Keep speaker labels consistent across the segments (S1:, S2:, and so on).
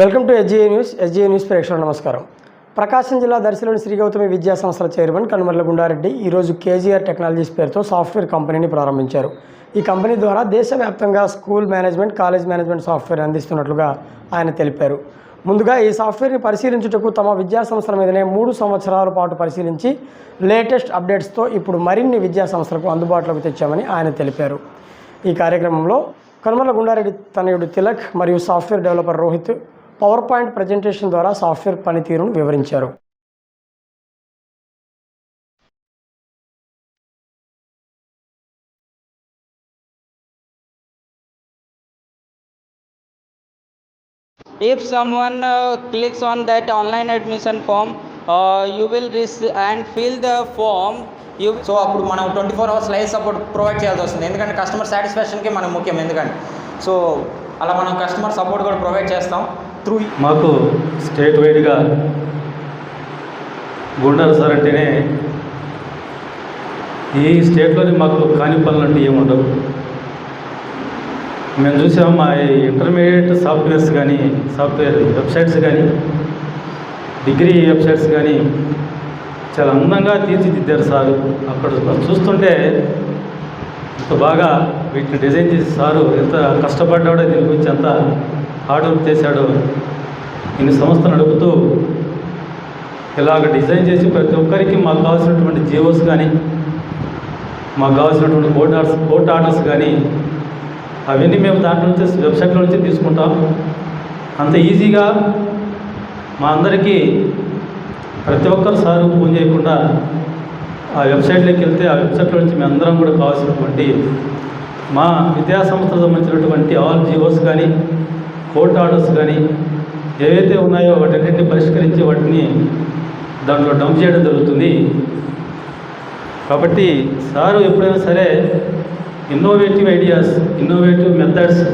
S1: Welcome to SGA news SGA news ప్రేక్షకులు నమస్కారం. ప్రకాశం జిల్లా దర్శిలోని శ్రీ గౌతమి విద్యా సంస్థల చైర్మన్ కనుమర్ల గుండారెడ్డి ఈరోజు కేజీఆర్ టెక్నాలజీస్ పేరుతో సాఫ్ట్వేర్ కంపెనీని ప్రారంభించారు. ఈ కంపెనీ ద్వారా దేశవ్యాప్తంగా school management college management software అందిస్తున్నట్లుగా ఆయన తెలిపారు. ముందుగా ఈ సాఫ్ట్వేర్ని పరిశీలించుటకు తమ విద్యా సంస్థల మీదనే మూడు సంవత్సరాల పాటు పరిశీలించి లేటెస్ట్ అప్డేట్స్తో ఇప్పుడు మరిన్ని విద్యా సంస్థలకు అందుబాటులోకి తెచ్చామని ఆయన తెలిపారు. ఈ కార్యక్రమంలో కనుమల గుండారెడ్డి తనయుడు తిలక్ మరియు software developer Rohit power point presentation ద్వారా సాఫ్ట్వేర్ పనితీరును వివరించారు.
S2: If someone uh, clicks on that online admission form uh, you will receive and fill the form you
S3: so అప్పుడు మనం twenty four hours live support provide చేయాల్సి వస్తుంది. ఎందుకంటే customer సాటిస్ఫాక్షన్కి మనకు ముఖ్యం ఎందుకంటే. సో అలా మనం కస్టమర్ సపోర్ట్ కూడా ప్రొవైడ్ చేస్తాం. త్రూ
S4: మాకు స్టేట్ వైడ్గా గుండారు సార్ అంటేనే ఈ స్టేట్లోనే మాకు కాని పనులు అంటే ఏముండవు మేము చూసాం మా ఇంటర్మీడియట్ సాఫ్ట్వేర్స్ కానీ సాఫ్ట్వేర్ వెబ్సైట్స్ కానీ డిగ్రీ వెబ్సైట్స్ కానీ చాలా అందంగా తీర్చిదిద్దారు సారు. అక్కడ చూస్తుంటే ఇంత బాగా వీటిని డిజైన్ చేసి సారు ఎంత కష్టపడ్డాడో దీని గురించి అంతా హార్డ్ వర్క్ చేశాడో ఇన్ని సంస్థలు నడుపుతూ ఇలాగ డిజైన్ చేసి ప్రతి ఒక్కరికి మాకు కావాల్సినటువంటి జియోస్ కానీ మాకు కావాల్సినటువంటి కోర్ట్ ఆర్డర్స్ కోర్ట్ ఆర్డర్స్ కానీ అవన్నీ మేము దాంట్లో నుంచి వెబ్సైట్లో నుంచి తీసుకుంటాం. అంత ఈజీగా మా అందరికీ ప్రతి ఒక్కరు సారు ఫోన్ చేయకుండా ఆ వెబ్సైట్లోకి వెళ్తే ఆ వెబ్సైట్లో నుంచి మేము అందరం కూడా కావాల్సినటువంటి మా విద్యా సంబంధించినటువంటి ఆల్ జీవోస్ కానీ కోర్ట్ ఆర్డర్స్ కానీ ఏవైతే ఉన్నాయో వాటన్నింటినీ పరిష్కరించి వాటిని దాంట్లో డంప్ చేయడం జరుగుతుంది. కాబట్టి సారు ఎప్పుడైనా సరే ఇన్నోవేటివ్ ఐడియాస్ ఇన్నోవేటివ్ మెథడ్స్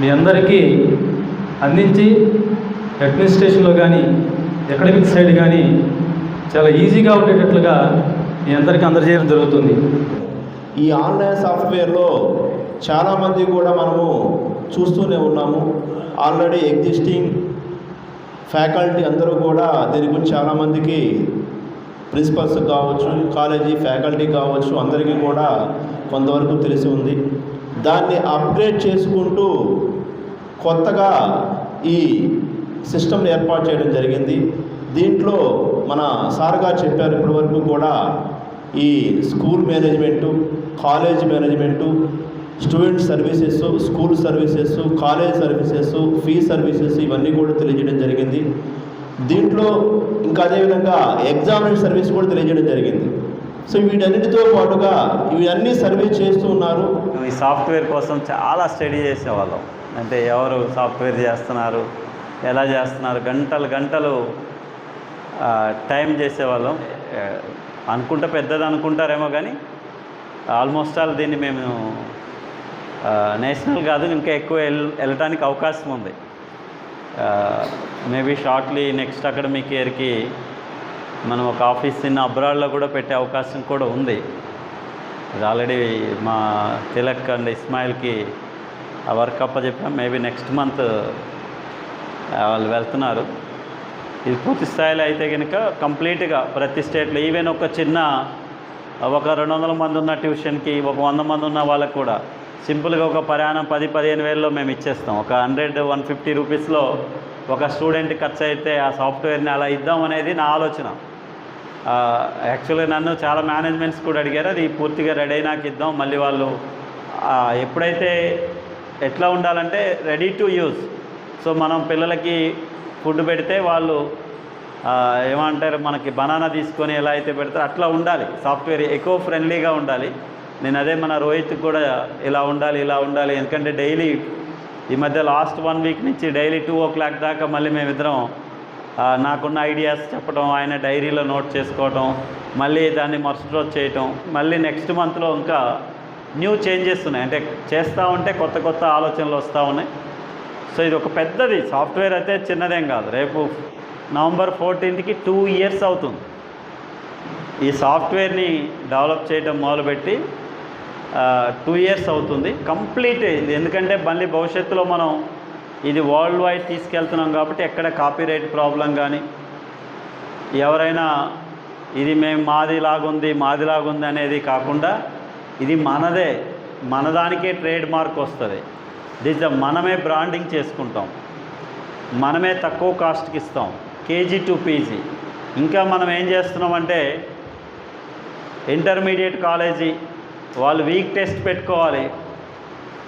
S4: మీ అందరికీ అందించి అడ్మినిస్ట్రేషన్లో కానీ అకాడమిక్ సైడ్ కానీ చాలా ఈజీగా ఉండేటట్లుగా మీ అందరికీ అందజేయడం జరుగుతుంది.
S5: ఈ ఆన్లైన్ సాఫ్ట్వేర్లో చాలామంది కూడా మనము చూస్తూనే ఉన్నాము. ఆల్రెడీ ఎగ్జిస్టింగ్ ఫ్యాకల్టీ అందరూ కూడా దీని గురించి చాలామందికి ప్రిన్సిపల్స్ కావచ్చు కాలేజీ ఫ్యాకల్టీ కావచ్చు అందరికీ కూడా కొంతవరకు తెలిసి ఉంది. దాన్ని అప్గ్రేడ్ చేసుకుంటూ కొత్తగా ఈ సిస్టమ్ని ఏర్పాటు చేయడం జరిగింది. దీంట్లో మన సార్గా చెప్పారు ఇప్పటివరకు కూడా ఈ school management college management student services school services college services fee services ఇవన్నీ కూడా తెలియజేయడం జరిగింది. దీంట్లో ఇంకా అదేవిధంగా ఎగ్జామినేషన్ సర్వీస్ కూడా తెలియజేయడం జరిగింది. సో వీటన్నిటితో పాటుగా ఇవన్నీ సర్వీస్ చేస్తూ ఉన్నారు.
S6: ఈ సాఫ్ట్వేర్ కోసం చాలా స్టడీ చేసేవాళ్ళం. అంటే ఎవరు సాఫ్ట్వేర్ చేస్తున్నారు ఎలా చేస్తున్నారు గంటలు గంటలు టైం చేసేవాళ్ళం. అనుకుంటే పెద్దది అనుకుంటారేమో కానీ ఆల్మోస్ట్ ఆల్ దీన్ని మేము నేషనల్ కాదు ఇంకా ఎక్కువ వెళ్ వెళ్ళటానికి అవకాశం ఉంది. మేబీ షార్ట్లీ నెక్స్ట్ అకాడమిక్ ఇయర్కి మనం ఒక ఆఫీస్ చిన్న అబ్రాడ్లో కూడా పెట్టే అవకాశం కూడా ఉంది. ఆల్రెడీ మా తిలక్ అండ్ ఇస్మాయిల్కి ఆ వర్క్ అప్ప చెప్పాం మేబీ నెక్స్ట్ మంత్ వాళ్ళు వెళ్తున్నారు. ఇది పూర్తి స్థాయిలో అయితే కనుక కంప్లీట్గా ప్రతి స్టేట్లో ఈవెన్ ఒక చిన్న ఒక రెండు వందల మంది ఉన్న ట్యూషన్కి ఒక వంద మంది ఉన్న వాళ్ళకు కూడా సింపుల్గా ఒక ప్రయాణం పది పదిహేను వేలలో మేము ఇచ్చేస్తాం. ఒక హండ్రెడ్ వన్ ఫిఫ్టీ రూపీస్లో ఒక స్టూడెంట్ ఖర్చు అయితే ఆ సాఫ్ట్వేర్ని అలా ఇద్దాం అనేది నా ఆలోచన. యాక్చువల్గా నన్ను చాలా మేనేజ్మెంట్స్ కూడా అడిగారు అది పూర్తిగా రెడీ అయినాక ఇద్దాం మళ్ళీ వాళ్ళు ఎప్పుడైతే ఎట్లా ఉండాలంటే రెడీ టు యూజ్. సో మనం పిల్లలకి ఫుడ్ పెడితే వాళ్ళు ఏమంటారు మనకి బనానా తీసుకొని ఎలా అయితే పెడతారో అట్లా ఉండాలి. సాఫ్ట్వేర్ ఎక్కువ ఫ్రెండ్లీగా ఉండాలి. నేను అదే మన రోహిత్ కూడా ఇలా ఉండాలి ఇలా ఉండాలి. ఎందుకంటే డైలీ ఈ మధ్య లాస్ట్ వన్ వీక్ నుంచి డైలీ టూ ఓ క్లాక్ దాకా మళ్ళీ మేమిద్దరం నాకున్న ఐడియాస్ చెప్పడం ఆయన డైరీలో నోట్ చేసుకోవడం మళ్ళీ దాన్ని మరుసటి రోజు చేయటం మళ్ళీ నెక్స్ట్ మంత్లో ఇంకా న్యూ చేంజెస్ ఉన్నాయి. అంటే చేస్తూ ఉంటే కొత్త కొత్త ఆలోచనలు వస్తూ ఉన్నాయి. సో ఇది ఒక పెద్దది. సాఫ్ట్వేర్ అయితే చిన్నదేం కాదు. రేపు నవంబర్ ఫోర్టీన్త్కి టూ ఇయర్స్ అవుతుంది. ఈ సాఫ్ట్వేర్ని డెవలప్ చేయడం మొదలుపెట్టి టూ ఇయర్స్ అవుతుంది. కంప్లీట్ ఇది. ఎందుకంటే మళ్ళీ భవిష్యత్తులో మనం ఇది వరల్డ్ వైడ్ తీసుకెళ్తున్నాం కాబట్టి ఎక్కడ కాపీరైట్ ప్రాబ్లం కానీ ఎవరైనా ఇది మేము మాది లాగుంది మాది లాగుంది అనేది కాకుండా ఇది మనదే. మనదానికే ట్రేడ్ మార్క్ వస్తుంది. దిస్ ద మనమే బ్రాండింగ్ చేసుకుంటాం. మనమే తక్కువ కాస్ట్కి ఇస్తాం. KG to PG. ఇంకా మనం ఏం చేస్తున్నామంటే ఇంటర్మీడియట్ కాలేజీ వాళ్ళు వీక్ టెస్ట్ పెట్టుకోవాలి.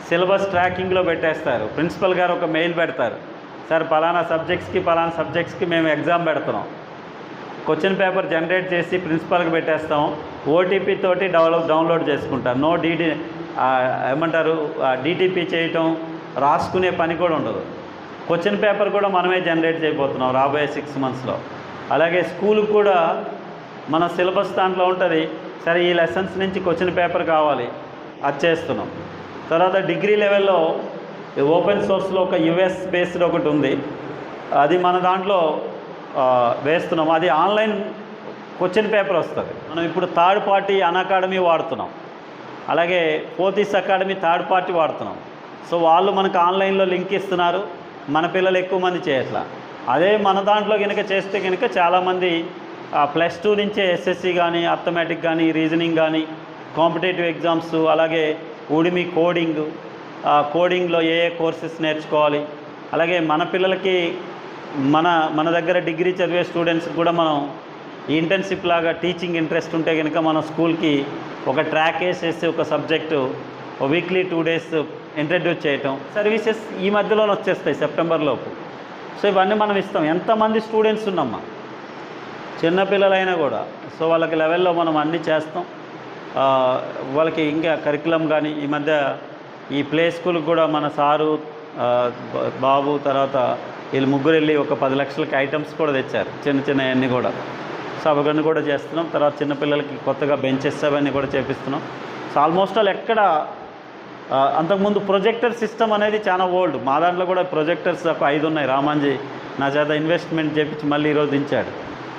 S6: సిలబస్ ట్రాకింగ్లో పెట్టేస్తారు. ప్రిన్సిపల్ గారు ఒక మెయిల్ పెడతారు. సార్ పలానా సబ్జెక్ట్స్కి పలానా సబ్జెక్ట్స్కి మేము ఎగ్జామ్ పెడుతున్నాం. క్వశ్చన్ పేపర్ జనరేట్ చేసి ప్రిన్సిపల్కి పెట్టేస్తాం. ఓటీపీ తోటి డెవలప్ డౌన్లోడ్ చేసుకుంటారు. నో డీటీ ఏమంటారు డీటీపీ చేయటం రాసుకునే పని కూడా ఉండదు. క్వశ్చన్ పేపర్ కూడా మనమే జనరేట్ చేయబోతున్నాం రాబోయే సిక్స్ మంత్స్లో అలాగే స్కూల్కి కూడా మన సిలబస్ దాంట్లో ఉంటుంది. సరే ఈ లెసన్స్ నుంచి క్వశ్చన్ పేపర్ కావాలి. అది చేస్తున్నాం. తర్వాత డిగ్రీ లెవెల్లో ఓపెన్ సోర్స్లో ఒక యుఎస్ బేస్డ్ ఒకటి ఉంది. అది మన దాంట్లో వేస్తున్నాం. అది ఆన్లైన్ క్వశ్చన్ పేపర్ వస్తుంది. మనం ఇప్పుడు థర్డ్ పార్టీ అన్ అకాడమీ వాడుతున్నాం. అలాగే పోతీస్ అకాడమీ థర్డ్ పార్టీ వాడుతున్నాం. సో వాళ్ళు మనకు ఆన్లైన్లో లింక్ ఇస్తున్నారు. మన పిల్లలు ఎక్కువ మంది చేయట్లా. అదే మన దాంట్లో కనుక చేస్తే కనుక చాలామంది ప్లస్ టూ నుంచే ఎస్ఎస్సి కానీ అర్థమెటిక్ కానీ రీజనింగ్ కానీ కాంపిటేటివ్ ఎగ్జామ్స్ అలాగే ఉడిమి కోడింగ్ కోడింగ్లో ఏ ఏ కోర్సెస్ నేర్చుకోవాలి. అలాగే మన పిల్లలకి మన మన దగ్గర డిగ్రీ చదివే స్టూడెంట్స్ కూడా మనం ఇంటర్న్షిప్ లాగా టీచింగ్ ఇంట్రెస్ట్ ఉంటే కనుక మనం స్కూల్కి ఒక ట్రాక్ వేసేసి ఒక subject weekly two days introduce చేయటం. సర్వీసెస్ ఈ మధ్యలోనే వచ్చేస్తాయి సెప్టెంబర్లోపు సో ఇవన్నీ మనం ఇస్తాం. ఎంతమంది స్టూడెంట్స్ ఉన్నామా? చిన్నపిల్లలైనా కూడా. సో వాళ్ళకి లెవెల్లో మనం అన్నీ చేస్తాం. వాళ్ళకి ఇంకా కరికులం కానీ ఈ మధ్య ఈ ప్లే స్కూల్కి కూడా మన సారు బాబు తర్వాత వీళ్ళు ముగ్గురు వెళ్ళి ఒక పది లక్షలకి ఐటమ్స్ కూడా తెచ్చారు. చిన్న చిన్న అన్నీ కూడా. సో అవన్నీ కూడా చేస్తున్నాం. తర్వాత చిన్నపిల్లలకి కొత్తగా బెంచెస్ అవన్నీ కూడా చేపిస్తున్నాం. సో ఆల్మోస్ట్ ఆల్ ఎక్కడ అంతకుముందు ప్రొజెక్టర్ సిస్టమ్ అనేది చాలా ఓల్డ్. మా దాంట్లో కూడా ప్రొజెక్టర్స్ ఒక ఐదు ఉన్నాయి. రామాంజీ నా చేత ఇన్వెస్ట్మెంట్ చేపించి మళ్ళీ ఈరోజు దించాడు.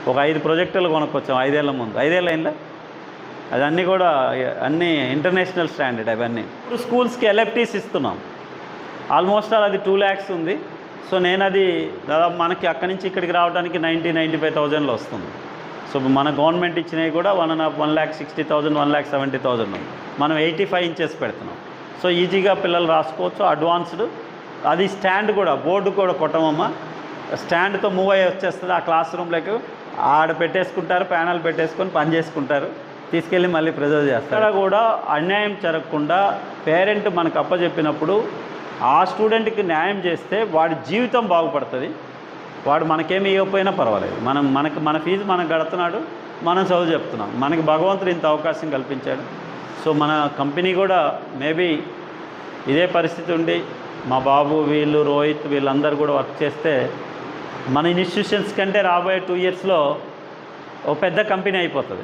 S6: ఒక ఐదు ప్రొజెక్టర్లు కొనుక్కొచ్చాం ఐదేళ్ళ ముందు. ఐదేళ్ళ అయిందా? అదన్నీ కూడా అన్నీ ఇంటర్నేషనల్ స్టాండర్డ్ అవన్నీ. ఇప్పుడు స్కూల్స్కి ఎల్ఎఫ్టీస్ ఇస్తున్నాం. ఆల్మోస్ట్ ఆల్ అది టూ ల్యాక్స్ ఉంది. సో నేను అది దాదాపు మనకి అక్కడి నుంచి ఇక్కడికి రావడానికి నైంటీ నైంటీ ఫైవ్ థౌజండ్లో వస్తుంది. సో మన గవర్నమెంట్ ఇచ్చినవి కూడా one and half one lakh sixty thousand one lakh seventy thousand ఉంది. మనం ఎయిటీ ఫైవ్ ఇంచెస్ పెడుతున్నాం. సో ఈజీగా పిల్లలు రాసుకోవచ్చు అడ్వాన్స్డ్ అది స్టాండ్ కూడా బోర్డు కూడా కొట్టమమ్మ. స్టాండ్తో మూవ్ అయ్యి వచ్చేస్తుంది ఆ క్లాస్ రూమ్లోకి ఆడ పెట్టేసుకుంటారు ప్యానల్ పెట్టేసుకొని పని చేసుకుంటారు. తీసుకెళ్ళి మళ్ళీ ప్రిజర్వ్ చేస్తారు. ఇక్కడ కూడా అన్యాయం జరగకుండా పేరెంట్ మనకు అప్పచెప్పినప్పుడు ఆ స్టూడెంట్కి న్యాయం చేస్తే వాడి జీవితం బాగుపడుతుంది. వాడు మనకేమి ఇవ్వకపోయినా పర్వాలేదు. మనం మనకు మన ఫీజు మనకు గడుతున్నాడు మనం చదువు చెప్తున్నాం. మనకి భగవంతుడు ఇంత అవకాశం కల్పించాడు. సో మన కంపెనీ కూడా మేబీ ఇదే పరిస్థితి ఉండి మా బాబు వీళ్ళు రోహిత్ వీళ్ళందరూ కూడా వర్క్ చేస్తే మన ఇన్స్టిట్యూషన్స్ కంటే రాబోయే టూ ఇయర్స్లో ఒక పెద్ద కంపెనీ అయిపోతుంది.